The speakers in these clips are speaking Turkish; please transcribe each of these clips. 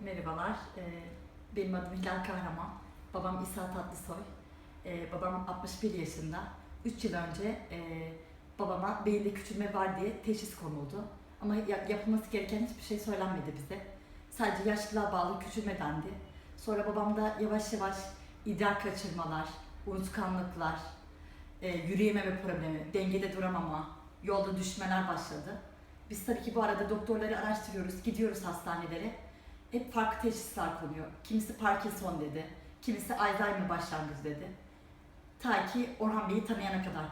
Merhabalar, ee, benim adım Hilal Kahraman. Babam İsa Tatlısoy. Ee, babam 61 yaşında. 3 yıl önce e, babama beyinde küçülme var diye teşhis konuldu. Ama ya- yapılması gereken hiçbir şey söylenmedi bize. Sadece yaşlılığa bağlı küçülme dendi. Sonra babamda yavaş yavaş idrar kaçırmalar, unutkanlıklar, e, yürüyememe problemi, dengede duramama, yolda düşmeler başladı. Biz tabii ki bu arada doktorları araştırıyoruz, gidiyoruz hastanelere. Hep farklı teşhisler konuyor. Kimisi Parkinson dedi, kimisi Alzheimer başlangıcı dedi. Ta ki Orhan Bey'i tanıyana kadar.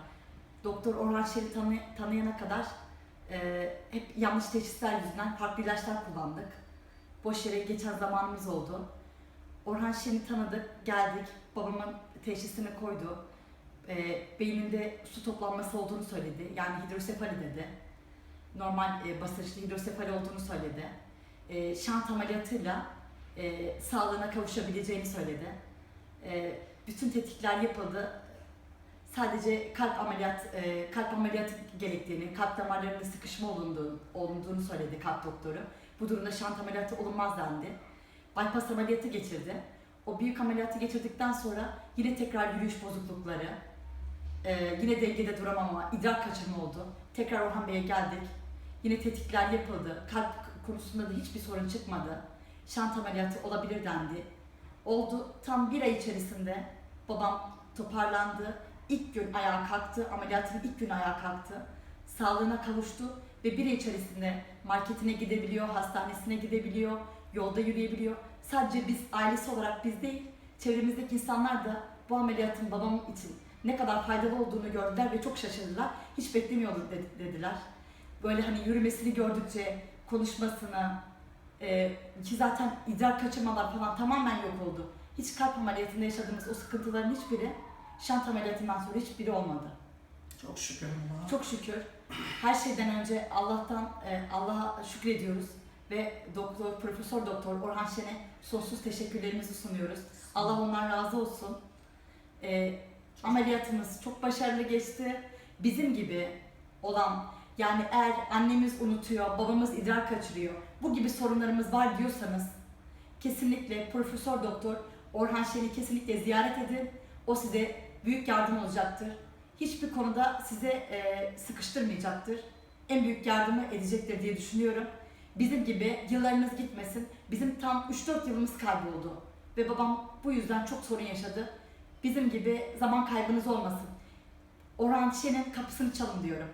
Doktor Orhan Şer'i tanı- tanıyana kadar e, hep yanlış teşhisler yüzünden farklı ilaçlar kullandık. Boş yere geçen zamanımız oldu. Orhan Şen'i tanıdık, geldik. Babamın teşhisini koydu. E, beyninde su toplanması olduğunu söyledi. Yani hidrosefali dedi. Normal e, basınçlı hidrosefali olduğunu söyledi. E, şant ameliyatıyla e, sağlığına kavuşabileceğini söyledi. E, bütün tetkikler yapıldı. Sadece kalp ameliyat e, kalp ameliyatı gerektiğini, kalp damarlarında sıkışma olunduğunu, olunduğunu söyledi kalp doktoru. Bu durumda şant ameliyatı olunmaz dendi. Bypass ameliyatı geçirdi. O büyük ameliyatı geçirdikten sonra yine tekrar yürüyüş bozuklukları, e, yine dengede duramama, idrar kaçırma oldu. Tekrar Orhan Bey'e geldik. Yine tetkikler yapıldı. Kalp konusunda da hiçbir sorun çıkmadı. Şant ameliyatı olabilir dendi. Oldu. Tam bir ay içerisinde babam toparlandı. İlk gün ayağa kalktı. Ameliyatın ilk gün ayağa kalktı. Sağlığına kavuştu ve bir ay içerisinde marketine gidebiliyor, hastanesine gidebiliyor, yolda yürüyebiliyor. Sadece biz ailesi olarak biz değil, çevremizdeki insanlar da bu ameliyatın babam için ne kadar faydalı olduğunu gördüler ve çok şaşırdılar. Hiç beklemiyorduk dedi- dediler. Böyle hani yürümesini gördükçe konuşmasını e, ki zaten idrar kaçırmalar falan tamamen yok oldu. Hiç kalp ameliyatında yaşadığımız o sıkıntıların hiçbiri şant ameliyatından sonra hiçbiri olmadı. Çok şükür Allah'a. Çok şükür. Her şeyden önce Allah'tan e, Allah'a şükrediyoruz ve doktor Profesör Doktor Orhan Şen'e sonsuz teşekkürlerimizi sunuyoruz. Allah ondan razı olsun. E, ameliyatımız çok başarılı geçti. Bizim gibi olan yani eğer annemiz unutuyor, babamız idrar kaçırıyor, bu gibi sorunlarımız var diyorsanız kesinlikle Profesör Doktor Orhan Şen'i kesinlikle ziyaret edin. O size büyük yardım olacaktır. Hiçbir konuda size e, sıkıştırmayacaktır. En büyük yardımı edecektir diye düşünüyorum. Bizim gibi yıllarınız gitmesin. Bizim tam 3-4 yılımız kayboldu. Ve babam bu yüzden çok sorun yaşadı. Bizim gibi zaman kaybınız olmasın. Orhan Şen'in kapısını çalın diyorum.